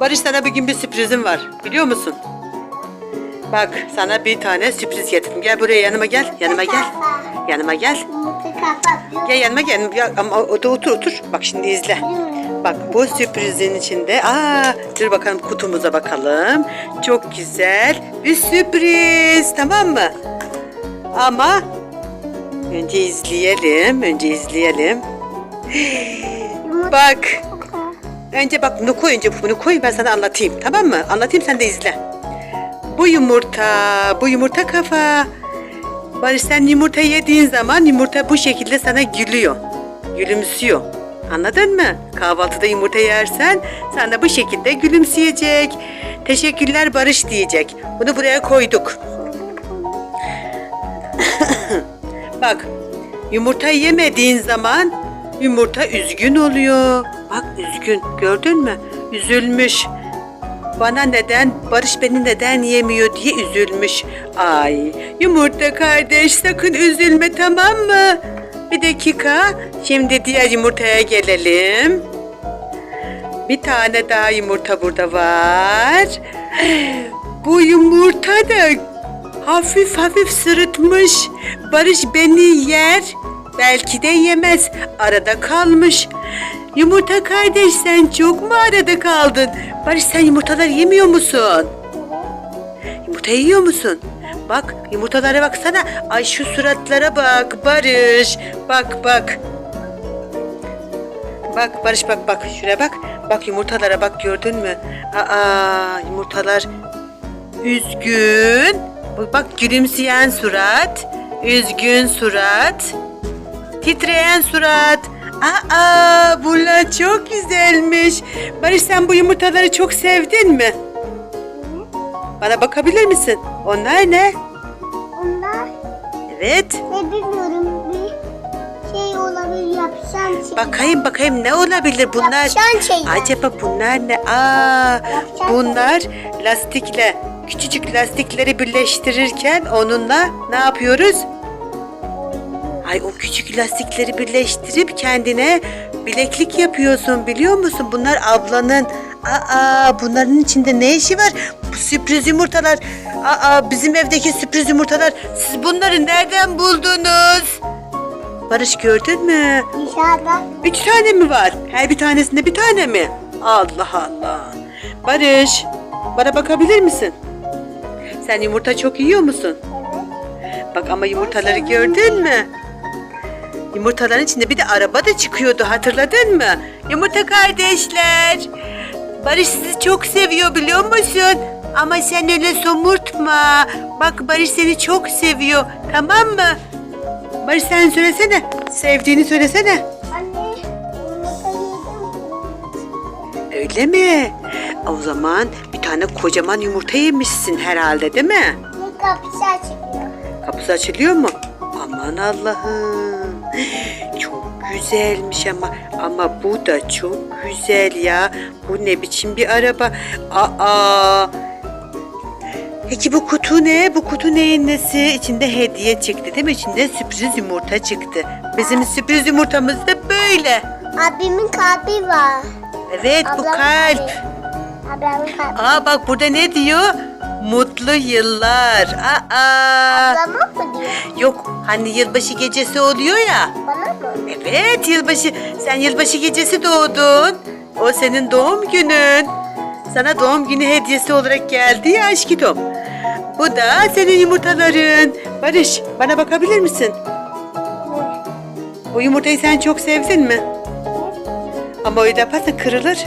Barış sana bugün bir sürprizim var. Biliyor musun? Bak sana bir tane sürpriz getirdim. Gel buraya yanıma gel. Yanıma gel. Yanıma gel. Gel yanıma gel. Ama o da otur otur. Bak şimdi izle. Bak bu sürprizin içinde. Aa, dur bakalım kutumuza bakalım. Çok güzel bir sürpriz. Tamam mı? Ama önce izleyelim. Önce izleyelim. Bak. Önce bak bunu koy önce bunu koy ben sana anlatayım tamam mı? Anlatayım sen de izle. Bu yumurta, bu yumurta kafa. Barış sen yumurta yediğin zaman yumurta bu şekilde sana gülüyor. Gülümsüyor. Anladın mı? Kahvaltıda yumurta yersen sana bu şekilde gülümseyecek. Teşekkürler Barış diyecek. Bunu buraya koyduk. Bak yumurta yemediğin zaman yumurta üzgün oluyor. Üzgün gördün mü? Üzülmüş. Bana neden, Barış beni neden yemiyor diye üzülmüş. Ay yumurta kardeş sakın üzülme tamam mı? Bir dakika. Şimdi diğer yumurtaya gelelim. Bir tane daha yumurta burada var. Bu yumurta da hafif hafif sırıtmış. Barış beni yer, belki de yemez. Arada kalmış. Yumurta kardeş sen çok mu arada kaldın? Barış sen yumurtaları yemiyor musun? Yumurta yiyor musun? Bak yumurtalara baksana. Ay şu suratlara bak Barış. Bak bak. Bak Barış bak bak şuraya bak. Bak yumurtalara bak gördün mü? Aa yumurtalar üzgün. Bak, gülümseyen surat. Üzgün surat. Titreyen surat. Aa çok güzelmiş. Barış sen bu yumurtaları çok sevdin mi? Bana bakabilir misin? Onlar ne? Onlar Evet. ne bilmiyorum bir şey olabilir yapışan şey. Bakayım bakayım ne olabilir bunlar? Yapışan şeyler. Acaba bunlar ne? Aa, bunlar lastikle küçücük lastikleri birleştirirken onunla ne yapıyoruz? Ay o küçük lastikleri birleştirip kendine bileklik yapıyorsun biliyor musun? Bunlar ablanın. Aa bunların içinde ne işi var? Bu sürpriz yumurtalar. Aa bizim evdeki sürpriz yumurtalar. Siz bunları nereden buldunuz? Barış gördün mü? Dışarıda Üç tane mi var? Her bir tanesinde bir tane mi? Allah Allah. Barış, bana bakabilir misin? Sen yumurta çok yiyor musun? Bak ama yumurtaları gördün mü? Yumurtaların içinde bir de araba da çıkıyordu hatırladın mı? Yumurta kardeşler. Barış sizi çok seviyor biliyor musun? Ama sen öyle somurtma. Bak Barış seni çok seviyor. Tamam mı? Barış sen söylesene. Sevdiğini söylesene. anne yumurta yedim. Öyle mi? O zaman bir tane kocaman yumurta yemişsin herhalde değil mi? Kapısı açılıyor. Kapısı açılıyor mu? Aman Allah'ım. Güzelmiş ama ama bu da çok güzel ya. Bu ne biçim bir araba? Aa. Peki bu kutu ne? Bu kutu neyin nesi? İçinde hediye çıktı değil mi? İçinde sürpriz yumurta çıktı. Bizim sürpriz yumurtamız da böyle. Abimin kalbi var. Evet bu Ablamın kalp. kalbi. Ablamın kalbi. Aa bak burada ne diyor? Mutlu yıllar. Aa. Ablama mı diyor? Yok hani yılbaşı gecesi oluyor ya. Bana? Evet yılbaşı. Sen yılbaşı gecesi doğdun. O senin doğum günün. Sana doğum günü hediyesi olarak geldi ya aşkım. Bu da senin yumurtaların. Barış bana bakabilir misin? Bu yumurtayı sen çok sevdin mi? Ama öyle yaparsan kırılır.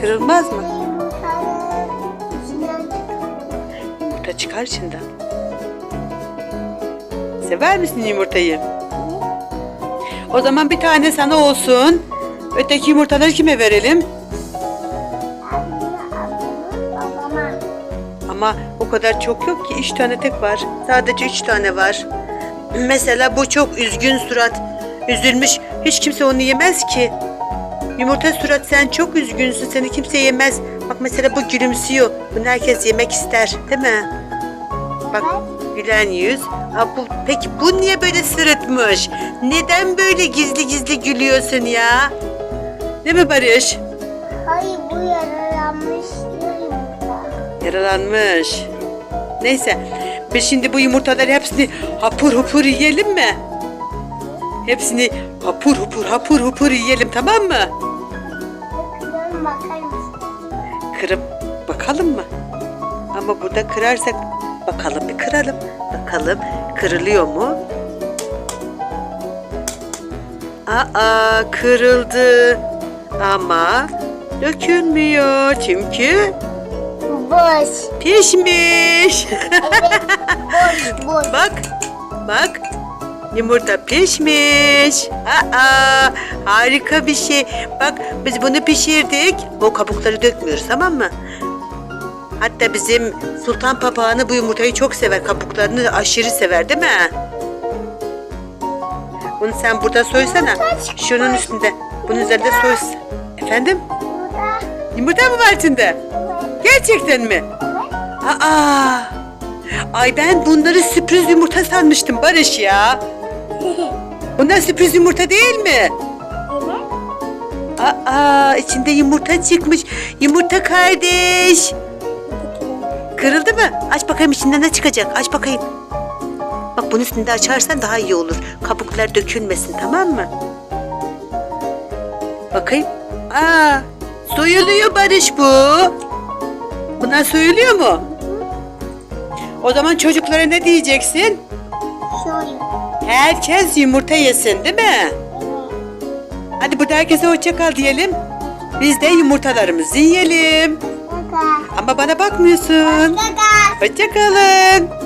Kırılmaz mı? Yumurta çıkar içinden. Sever misin yumurtayı? O zaman bir tane sana olsun. Öteki yumurtaları kime verelim? Ama o kadar çok yok ki. Üç tane tek var. Sadece üç tane var. Mesela bu çok üzgün surat. Üzülmüş. Hiç kimse onu yemez ki. Yumurta surat sen çok üzgünsün. Seni kimse yemez. Bak mesela bu gülümsüyor. Bunu herkes yemek ister. Değil mi? Bak gülen yüz. Bu, peki bu niye böyle sırıtmış? Neden böyle gizli gizli gülüyorsun ya? Değil mi Barış? Hayır bu yaralar Yaralanmıştı yumurta. Yaralanmış. Neyse. Biz şimdi bu yumurtaları hepsini hapur hupur yiyelim mi? Hepsini hapur hupur hapur hupur yiyelim tamam mı? Bakar mısın? Kırıp bakalım mı? Ama burada kırarsak bakalım bir kıralım. Bakalım kırılıyor mu? Aa kırıldı. Ama dökülmüyor çünkü Boş. pişmiş. Boş boş. bak bak yumurta pişmiş. Aa harika bir şey. Bak biz bunu pişirdik. O kabukları dökmüyoruz tamam mı? Hatta bizim sultan papağanı bu yumurtayı çok sever. Kabuklarını aşırı sever değil mi? Bunu sen burada soysana. Şunun üstünde. Bunun üzerinde soy. Efendim? Yumurta mı var içinde? Gerçekten mi? Aa! Ay ben bunları sürpriz yumurta sanmıştım Barış ya. Bunlar sürpriz yumurta değil mi? Aa, içinde yumurta çıkmış. Yumurta kardeş. Kırıldı mı? Aç bakayım içinden ne çıkacak? Aç bakayım. Bak bunun üstünde açarsan daha iyi olur. Kabuklar dökülmesin tamam mı? Bakayım. Aa, soyuluyor Barış bu. Bunlar soyuluyor mu? O zaman çocuklara ne diyeceksin? Şöyle. Herkes yumurta yesin değil mi? Hadi burada herkese hoşça kal diyelim. Biz de yumurtalarımızı yiyelim. Ama bana bakmıyorsun. Kaka. Hoşça kalın.